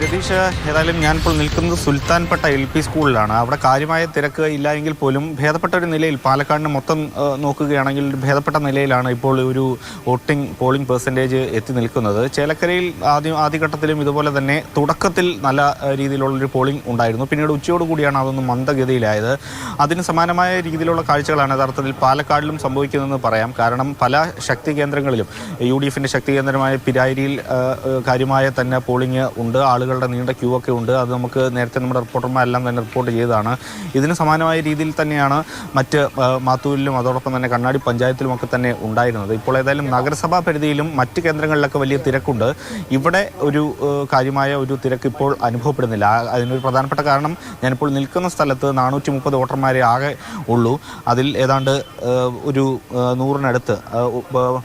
രതീഷ് ഏതായാലും ഞാനിപ്പോൾ നിൽക്കുന്നത് സുൽത്താൻപട്ട എൽ പി സ്കൂളിലാണ്. അവിടെ കാര്യമായ തിരക്ക് ഇല്ല എങ്കിൽ പോലും ഭേദപ്പെട്ട ഒരു നിലയിൽ പാലക്കാടിന് മൊത്തം നോക്കുകയാണെങ്കിൽ ഭേദപ്പെട്ട നിലയിലാണ് ഇപ്പോൾ ഒരു വോട്ടിംഗ് പോളിംഗ് പെർസെന്റേജ് എത്തി നിൽക്കുന്നത്. ചേലക്കരയിൽ ആദ്യം ആദ്യഘട്ടത്തിലും ഇതുപോലെ തന്നെ തുടക്കത്തിൽ നല്ല രീതിയിലുള്ളൊരു പോളിംഗ് ഉണ്ടായിരുന്നു. പിന്നീട് ഉച്ചയോട് കൂടിയാണ് അതൊന്ന് മന്ദഗതിയിലായത്. അതിന് സമാനമായ രീതിയിലുള്ള കാഴ്ചകളാണ് യഥാർത്ഥത്തിൽ പാലക്കാടിലും സംഭവിക്കുന്നതെന്ന് പറയാം. കാരണം പല ശക്തി കേന്ദ്രങ്ങളിലും യു ഡി എഫിന്റെ ശക്തി കേന്ദ്രമായ പിരായിരിയിൽ കാര്യമായ തന്നെ പോളിംഗ് ഉണ്ട്. ആളുകളുടെ നീണ്ട ക്യൂ ഒക്കെ ഉണ്ട്. അത് നമുക്ക് നേരത്തെ നമ്മുടെ റിപ്പോർട്ടർമാരെല്ലാം തന്നെ റിപ്പോർട്ട് ചെയ്തതാണ്. ഇതിന് സമാനമായ രീതിയിൽ തന്നെയാണ് മറ്റ് മാത്തൂരിലും അതോടൊപ്പം തന്നെ കണ്ണാടി പഞ്ചായത്തിലും ഒക്കെ തന്നെ ഉണ്ടായിരുന്നത്. ഇപ്പോൾ ഏതായാലും നഗരസഭാ പരിധിയിലും മറ്റ് കേന്ദ്രങ്ങളിലൊക്കെ വലിയ തിരക്കുണ്ട്. ഇവിടെ ഒരു കാര്യമായ ഒരു തിരക്ക് ഇപ്പോൾ അനുഭവപ്പെടുന്നില്ല. അതിനൊരു പ്രധാനപ്പെട്ട കാരണം ഞാനിപ്പോൾ നിൽക്കുന്ന സ്ഥലത്ത് നാനൂറ്റി മുപ്പത് വോട്ടർമാരെ ആകെ ഉള്ളൂ. അതിൽ ഏതാണ്ട് ഒരു നൂറിനടുത്ത്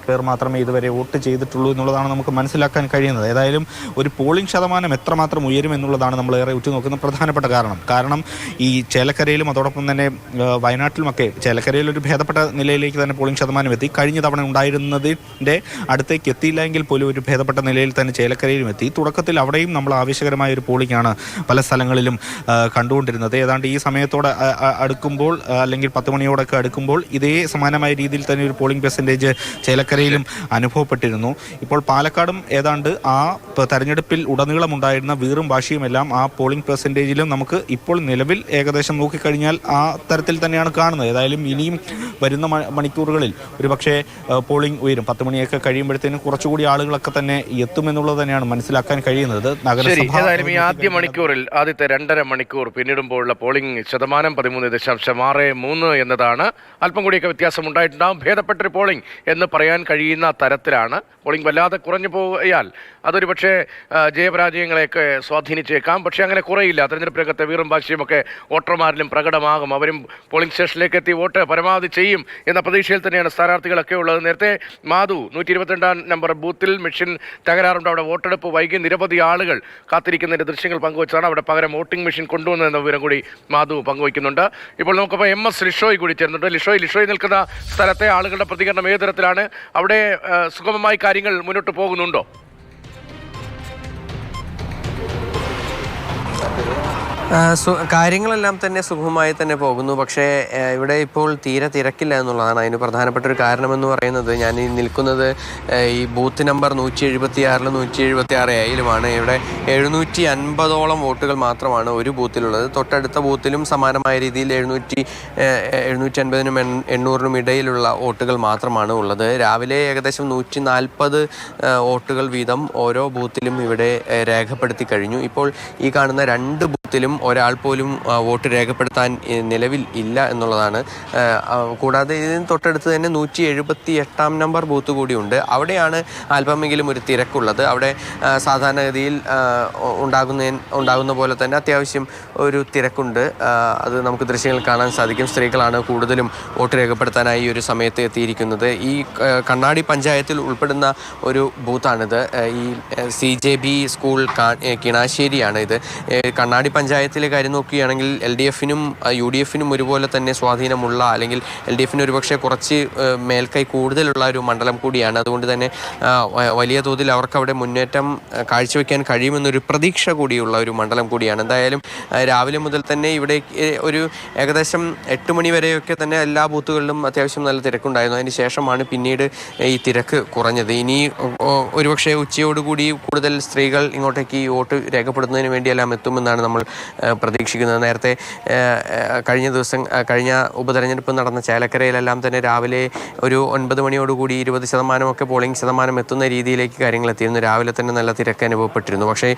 പേർ മാത്രമേ ഇതുവരെ വോട്ട് ചെയ്തിട്ടുള്ളൂ എന്നുള്ളതാണ് നമുക്ക് മനസ്സിലാക്കാൻ കഴിയുന്നത്. ഏതായാലും ഒരു പോളിംഗ് ശതമാനം എത്രമാത്രം ഉയരും എന്നുള്ളതാണ് നമ്മൾ ഏറെ ഉറ്റുനോക്കുന്ന പ്രധാനപ്പെട്ട കാരണം. കാരണം ഈ ചേലക്കരയിലും അതോടൊപ്പം തന്നെ വയനാട്ടിലുമൊക്കെ ചേലക്കരയിൽ ഒരു ഭേദപ്പെട്ട നിലയിലേക്ക് തന്നെ പോളിംഗ് ശതമാനം എത്തി. കഴിഞ്ഞ തവണ ഉണ്ടായിരുന്നതിന്റെ അടുത്തേക്ക് എത്തിയില്ല എങ്കിൽ പോലും ഒരു ഭേദപ്പെട്ട നിലയിൽ തന്നെ ചേലക്കരയിലും എത്തി. തുടക്കത്തിൽ അവിടെയും നമ്മൾ ആവശ്യകരമായ ഒരു പോളിംഗ് ആണ് പല സ്ഥലങ്ങളിലും കണ്ടുകൊണ്ടിരുന്നത്. ഏതാണ്ട് ഈ സമയത്തോടെ അടുക്കുമ്പോൾ അല്ലെങ്കിൽ പത്ത് മണിയോടൊക്കെ അടുക്കുമ്പോൾ ഇതേ സമാനമായ രീതിയിൽ തന്നെ ഒരു പോളിംഗ് പെർസെന്റേജ് ചേലക്കരയിലും അനുഭവപ്പെട്ടിരുന്നു. ഇപ്പോൾ പാലക്കാടും ഏതാണ്ട് ആ തെരഞ്ഞെടുപ്പിൽ ഉടനീളം ഉണ്ടായിരുന്ന വീറും വാശിയുമെല്ലാം ആ പോളിംഗ് പെർസെന്റേജിലും നമുക്ക് ഇപ്പോൾ നിലവിൽ ഏകദേശം നോക്കിക്കഴിഞ്ഞാൽ ആ തരത്തിൽ തന്നെയാണ് കാണുന്നത്. ഏതായാലും ഇനിയും വരുന്ന മണിക്കൂറുകളിൽ ഒരു പക്ഷേ പോളിംഗ് ഉയരും. പത്ത് മണിയൊക്കെ കഴിയുമ്പോഴത്തേനും കുറച്ചുകൂടി ആളുകളൊക്കെ തന്നെ എത്തുമെന്നുള്ളത് തന്നെയാണ് മനസ്സിലാക്കാൻ കഴിയുന്നത്. നഗരസഭ ഏതായാലും ഈ ആദ്യ മണിക്കൂറിൽ ആദ്യത്തെ രണ്ടര മണിക്കൂർ പിന്നിടുമ്പോഴുള്ള പോളിംഗ് ശതമാനം പതിമൂന്ന് ദശാംശം ആറ് മൂന്ന് എന്നതാണ്. അല്പം കൂടിയൊക്കെ വ്യത്യാസം ഉണ്ടായിട്ടുണ്ടാകും ഭേദപ്പെട്ടൊരു പോളിംഗ് എന്ന് പറയാൻ കഴിയുന്ന തരത്തിലാണ്. പോളിംഗ് വല്ലാതെ കുറഞ്ഞു പോയാൽ അതൊരു പക്ഷേ ആ, ജയപരാജയങ്ങളെയൊക്കെ സ്വാധീനിച്ചേക്കാം. പക്ഷേ അങ്ങനെ കുറയില്ല. തെരഞ്ഞെടുപ്പ് രംഗത്തെ വീറും ഭാഷയുമൊക്കെ വോട്ടർമാരിലും പ്രകടമാകും. അവരും പോളിംഗ് സ്റ്റേഷനിലേക്ക് എത്തി വോട്ട് പരമാവധി ചെയ്യും എന്ന പ്രതീക്ഷയിൽ തന്നെയാണ് സ്ഥാനാർത്ഥികളൊക്കെ ഉള്ളത്. നേരത്തെ മാധു നൂറ്റി ഇരുപത്തിരണ്ടാം നമ്പർ ബൂത്തിൽ മെഷീൻ തകരാറുണ്ട്. അവിടെ വോട്ടെടുപ്പ് വൈകി നിരവധി ആളുകൾ കാത്തിരിക്കുന്നതിന്റെ ദൃശ്യങ്ങൾ പങ്കുവച്ചാണ് അവിടെ പകരം വോട്ടിംഗ് മെഷീൻ കൊണ്ടുവന്നതെന്ന വിവരം കൂടി മാധു പങ്കുവയ്ക്കുന്നുണ്ട്. ഇപ്പോൾ നമുക്കിപ്പോൾ എം എസ് ലിഷോയ് കൂടി ചേർന്നുണ്ട് ലിഷോയ് ലിഷോയ് നിൽക്കുന്ന സ്ഥലത്തെ ആളുകളുടെ പ്രതികരണം ഏത് തരത്തിലാണ്? അവിടെ സുഗമമായി കാര്യങ്ങൾ മുന്നോട്ട് പോകുന്നുണ്ടോ? കാര്യങ്ങളെല്ലാം തന്നെ സുഖമായി തന്നെ പോകുന്നു. പക്ഷേ ഇവിടെ ഇപ്പോൾ തീരെ തിരക്കില്ല എന്നുള്ളതാണ് അതിന് പ്രധാനപ്പെട്ട ഒരു കാരണമെന്ന് പറയുന്നത്. ഞാൻ ഈ നിൽക്കുന്നത് ഈ ബൂത്ത് നമ്പർ നൂറ്റി എഴുപത്തി ആറിലും നൂറ്റി എഴുപത്തി ആറ് ഏയിലുമാണ് ഇവിടെ എഴുന്നൂറ്റി അൻപതോളം വോട്ടുകൾ മാത്രമാണ് ഒരു ബൂത്തിലുള്ളത്. തൊട്ടടുത്ത ബൂത്തിലും സമാനമായ രീതിയിൽ എഴുന്നൂറ്റി എഴുന്നൂറ്റി അൻപതിനും എണ്ണൂറിനും ഇടയിലുള്ള വോട്ടുകൾ മാത്രമാണ് ഉള്ളത്. രാവിലെ ഏകദേശം നൂറ്റി നാൽപ്പത് വോട്ടുകൾ വീതം ഓരോ ബൂത്തിലും ഇവിടെ രേഖപ്പെടുത്തി കഴിഞ്ഞു. ഇപ്പോൾ ഈ കാണുന്ന രണ്ട് ബൂത്തിലും ഒരാൾ പോലും വോട്ട് രേഖപ്പെടുത്താൻ നിലവിൽ ഇല്ല എന്നുള്ളതാണ്. കൂടാതെ ഇതിന് തൊട്ടടുത്ത് തന്നെ നൂറ്റി എഴുപത്തി എട്ടാം നമ്പർ ബൂത്ത് കൂടിയുണ്ട്. അവിടെയാണ് അല്പമെങ്കിലും ഒരു തിരക്കുള്ളത്. അവിടെ സാധാരണഗതിയിൽ ഉണ്ടാകുന്ന ഉണ്ടാകുന്ന പോലെ തന്നെ അത്യാവശ്യം ഒരു തിരക്കുണ്ട്. അത് നമുക്ക് ദൃശ്യങ്ങൾ കാണാൻ സാധിക്കും. സ്ത്രീകളാണ് കൂടുതലും വോട്ട് രേഖപ്പെടുത്താനായി ഈ ഒരു സമയത്ത് എത്തിയിരിക്കുന്നത്. ഈ കണ്ണാടി പഞ്ചായത്തിൽ ഉൾപ്പെടുന്ന ഒരു ബൂത്താണിത്. ഈ സി ജെ ബി സ്കൂൾ കിണാശ്ശേരിയാണ് ഇത്. കണ്ണാടി പഞ്ചായത്തിലെ കാര്യം നോക്കുകയാണെങ്കിൽ എൽ ഡി എഫിനും യു ഡി എഫിനും ഒരുപോലെ തന്നെ സ്വാധീനമുള്ള അല്ലെങ്കിൽ എൽ ഡി എഫിന് ഒരുപക്ഷെ കുറച്ച് മേൽക്കൈ കൂടുതലുള്ള ഒരു മണ്ഡലം കൂടിയാണ്. അതുകൊണ്ട് തന്നെ വലിയ തോതിൽ അവർക്ക് അവിടെ മുന്നേറ്റം കാഴ്ചവെക്കാൻ കഴിയുമെന്നൊരു പ്രതീക്ഷ കൂടിയുള്ള ഒരു മണ്ഡലം കൂടിയാണ്. എന്തായാലും രാവിലെ മുതൽ തന്നെ ഇവിടെ ഒരു ഏകദേശം എട്ട് മണി വരെയൊക്കെ തന്നെ എല്ലാ ബൂത്തുകളിലും അത്യാവശ്യം നല്ല തിരക്കുണ്ടായിരുന്നു. അതിന് ശേഷമാണ് പിന്നീട് ഈ തിരക്ക് കുറഞ്ഞത്. ഇനി ഒരുപക്ഷെ ഉച്ചയോടുകൂടി കൂടുതൽ സ്ത്രീകൾ ഇങ്ങോട്ടേക്ക് വോട്ട് രേഖപ്പെടുത്തുന്നതിന് വേണ്ടിയെല്ലാം എത്തുമെന്നാണ് നമ്മൾ പ്രതീക്ഷിക്കുന്നത്. നേരത്തെ കഴിഞ്ഞ ദിവസം കഴിഞ്ഞ ഉപതെരഞ്ഞെടുപ്പ് നടന്ന ചേലക്കരയിലെല്ലാം തന്നെ രാവിലെ ഒരു ഒൻപത് മണിയോടുകൂടി ഇരുപത് ശതമാനമൊക്കെ പോളിംഗ് ശതമാനം എത്തുന്ന രീതിയിലേക്ക് കാര്യങ്ങൾ എത്തിയിരുന്നു. രാവിലെ തന്നെ നല്ല തിരക്ക് അനുഭവപ്പെട്ടിരുന്നു. പക്ഷേ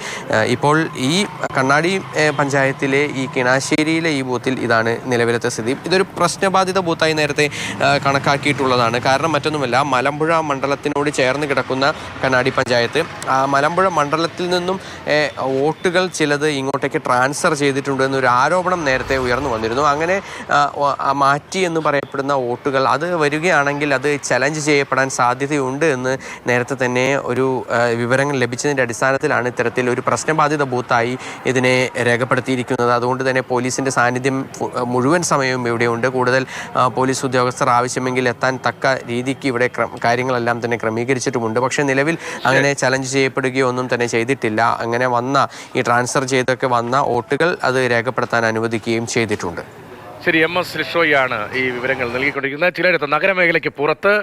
ഇപ്പോൾ ഈ കണ്ണാടി പഞ്ചായത്തിലെ ഈ കിണാശ്ശേരിയിലെ ഈ ബൂത്തിൽ ഇതാണ് നിലവിലത്തെ സ്ഥിതി. ഇതൊരു പ്രശ്നബാധിത ബൂത്തായി നേരത്തെ കണക്കാക്കിയിട്ടുള്ളതാണ്. കാരണം മറ്റൊന്നുമല്ല മലമ്പുഴ മണ്ഡലത്തിനോട് ചേർന്ന് കിടക്കുന്ന കണ്ണാടി പഞ്ചായത്ത് ആ മലമ്പുഴ മണ്ഡലത്തിൽ നിന്നും വോട്ടുകൾ ചിലത് ഇങ്ങോട്ടേക്ക് ട്രാ ട്രാൻസ്ഫർ ചെയ്തിട്ടുണ്ട് എന്നൊരു ആരോപണം നേരത്തെ ഉയർന്നു വന്നിരുന്നു. അങ്ങനെ മാറ്റി എന്ന് പറയപ്പെടുന്ന വോട്ടുകൾ അത് വരികയാണെങ്കിൽ അത് ചലഞ്ച് ചെയ്യപ്പെടാൻ സാധ്യതയുണ്ട് എന്ന് നേരത്തെ തന്നെ ഒരു വിവരങ്ങൾ ലഭിച്ചതിന്റെ അടിസ്ഥാനത്തിലാണ് ഇത്തരത്തിൽ ഒരു പ്രശ്നബാധിത ബൂത്തായി ഇതിനെ രേഖപ്പെടുത്തിയിരിക്കുന്നത്. അതുകൊണ്ട് തന്നെ പോലീസിന്റെ സാന്നിധ്യം മുഴുവൻ സമയവും ഇവിടെയുണ്ട്. കൂടുതൽ പോലീസ് ഉദ്യോഗസ്ഥർ ആവശ്യമെങ്കിൽ എത്താൻ തക്ക രീതിക്ക് ഇവിടെ കാര്യങ്ങളെല്ലാം തന്നെ ക്രമീകരിച്ചിട്ടുമുണ്ട്. പക്ഷേ നിലവിൽ അങ്ങനെ ചലഞ്ച് ചെയ്യപ്പെടുകയോ ഒന്നും തന്നെ ചെയ്തിട്ടില്ല. അങ്ങനെ വന്ന ഈ ട്രാൻസ്ഫർ ചെയ്തൊക്കെ വന്ന വോട്ടുകൾ അത് രേഖപ്പെടുത്താൻ അനുവദിക്കുകയും ചെയ്തിട്ടുണ്ട്. ശരി എം എസ് ലിഷോയാണ് ഈ വിവരങ്ങൾ നൽകിക്കൊണ്ടിരിക്കുന്നത്. ചിലയിടത്ത് നഗരമേഖലയ്ക്ക് പുറത്ത്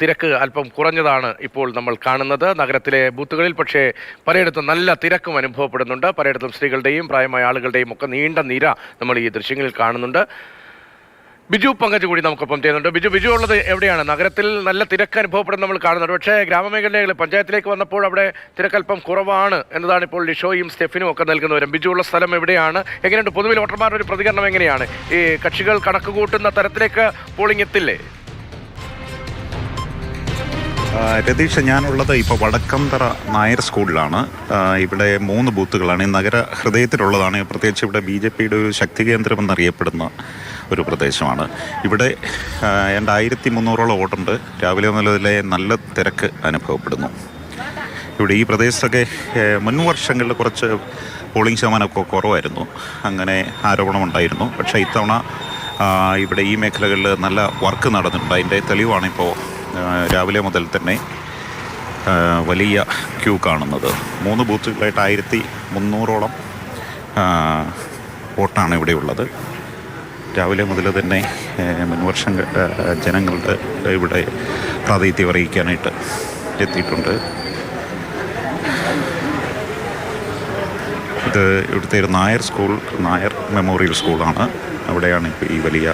തിരക്ക് അല്പം കുറഞ്ഞതാണ് ഇപ്പോൾ നമ്മൾ കാണുന്നത്. നഗരത്തിലെ ബൂത്തുകളിൽ പക്ഷേ പലയിടത്തും നല്ല തിരക്കും അനുഭവപ്പെടുന്നുണ്ട്. പലയിടത്തും സ്ത്രീകളുടെയും പ്രായമായ ആളുകളുടെയും ഒക്കെ നീണ്ട നിര നമ്മൾ ഈ ദൃശ്യങ്ങളിൽ കാണുന്നുണ്ട്. ബിജു പങ്കജ് കൂടി നമുക്കൊപ്പം ചെയ്യുന്നുണ്ട്. ബിജു ബിജു ഉള്ളത് എവിടെയാണ്? നഗരത്തിൽ നല്ല തിരക്ക് അനുഭവപ്പെടുന്ന നമ്മൾ കാണുന്നുണ്ട്. പക്ഷേ ഗ്രാമമേഖലകളിൽ പഞ്ചായത്തിലേക്ക് വന്നപ്പോൾ അവിടെ തിരക്കല്പം കുറവാണ് എന്നതാണ് ഇപ്പോൾ ലിഷോയും സ്റ്റെഫിനും ഒക്കെ നൽകുന്നവരും. ബിജു ഉള്ള സ്ഥലം എവിടെയാണ്? എങ്ങനെയുണ്ട്? പൊതുവിൽ വോട്ടർമാരുടെ ഒരു പ്രതികരണം എങ്ങനെയാണ്? ഈ കക്ഷികൾ കണക്ക് കൂട്ടുന്ന തരത്തിലേക്ക് പോളിംഗ് എത്തില്ലേ? രതീഷ് ഞാനുള്ളത് ഇപ്പോൾ വടക്കന്തറ നായർ സ്കൂളിലാണ്. ഇവിടെ മൂന്ന് ബൂത്തുകളാണ്. ഈ നഗര ഹൃദയത്തിലുള്ളതാണ്. പ്രത്യേകിച്ച് ഇവിടെ ബി ജെ പിയുടെ ഒരു ശക്തി കേന്ദ്രം എന്നറിയപ്പെടുന്ന ഒരു പ്രദേശമാണ്. ഇവിടെ രണ്ടായിരത്തി മുന്നൂറോളം ഓട്ടുണ്ട് രാവിലെ മുതലേ നല്ല തിരക്ക് അനുഭവപ്പെടുന്നു. ഇവിടെ ഈ പ്രദേശത്തൊക്കെ മുൻ വർഷങ്ങളിൽ കുറച്ച് പോളിംഗ് ശതമാനമൊക്കെ കുറവായിരുന്നു. അങ്ങനെ ആരോപണം ഉണ്ടായിരുന്നു പക്ഷേ ഇത്തവണ ഇവിടെ ഈ മേഖലകളിൽ നല്ല വർക്ക് നടന്നിട്ടുണ്ട്. അതിന്റെ തെളിവാണിപ്പോൾ രാവിലെ മുതൽ തന്നെ വലിയ ക്യൂ കാണുന്നത്. മൂന്ന് ബൂത്തുകളായിട്ട് ആയിരത്തി മുന്നൂറോളം വോട്ടാണ് ഇവിടെ ഉള്ളത്. രാവിലെ മുതൽ തന്നെ മുൻവർഷം ജനങ്ങളുടെ ഇവിടെ പ്രാതിനിധ്യം അറിയിക്കാനായിട്ട് എത്തിയിട്ടുണ്ട് ഇത് ഇവിടുത്തെ ഒരു നായർ സ്കൂൾ നായർ മെമ്മോറിയൽ സ്കൂളാണ് അവിടെയാണ് ഇപ്പോൾ ഈ വലിയ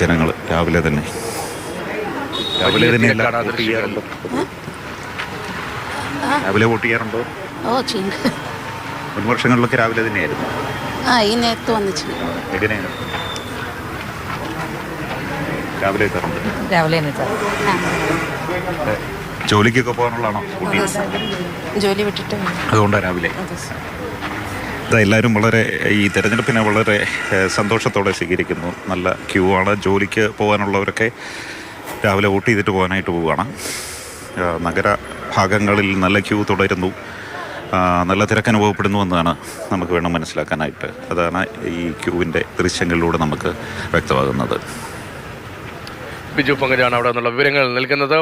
ജനങ്ങൾ രാവിലെ തന്നെ രാവിലെ തന്നെ വോട്ട് ചെയ്യാറുണ്ടോ രാവിലെ വോട്ട് ചെയ്യാറുണ്ടോ ഓ ചെയ്യും മുൻ വർഷങ്ങളിലൊക്കെ രാവിലെ തന്നെയായിരുന്നു ആ ഈ നേരത്തെ വന്നിച്ചു എങ്ങനെയാണ്? രാവിലെ എത്താറുണ്ട്. രാവിലെ ജോലിക്കൊക്കെ പോകാനുള്ളതാണോ? ഊട്ടി? ജോലി വിട്ടിട്ട് അതുകൊണ്ടാണ് രാവിലെ. എല്ലാവരും വളരെ ഈ തെരഞ്ഞെടുപ്പിനെ വളരെ സന്തോഷത്തോടെ സ്വീകരിക്കുന്നു. നല്ല ക്യൂ ആണ്. ജോലിക്ക് പോകാനുള്ളവരൊക്കെ രാവിലെ വോട്ട് ചെയ്തിട്ട് പോകാനായിട്ട് പോവുകയാണ്. നഗര ഭാഗങ്ങളിൽ നല്ല ക്യൂ തുടരുന്നു. നല്ല തിരക്ക് അനുഭവപ്പെടുന്നുവെന്നാണ് നമുക്ക് വേണം മനസ്സിലാക്കാനായിട്ട്. അതാണ് ഈ ക്യൂവിന്റെ ദൃശ്യങ്ങളിലൂടെ നമുക്ക് വ്യക്തമാകുന്നത്. ബിജു പങ്കജാണ് അവിടെ നിന്നുള്ള വിവരങ്ങൾ നൽകുന്നത്.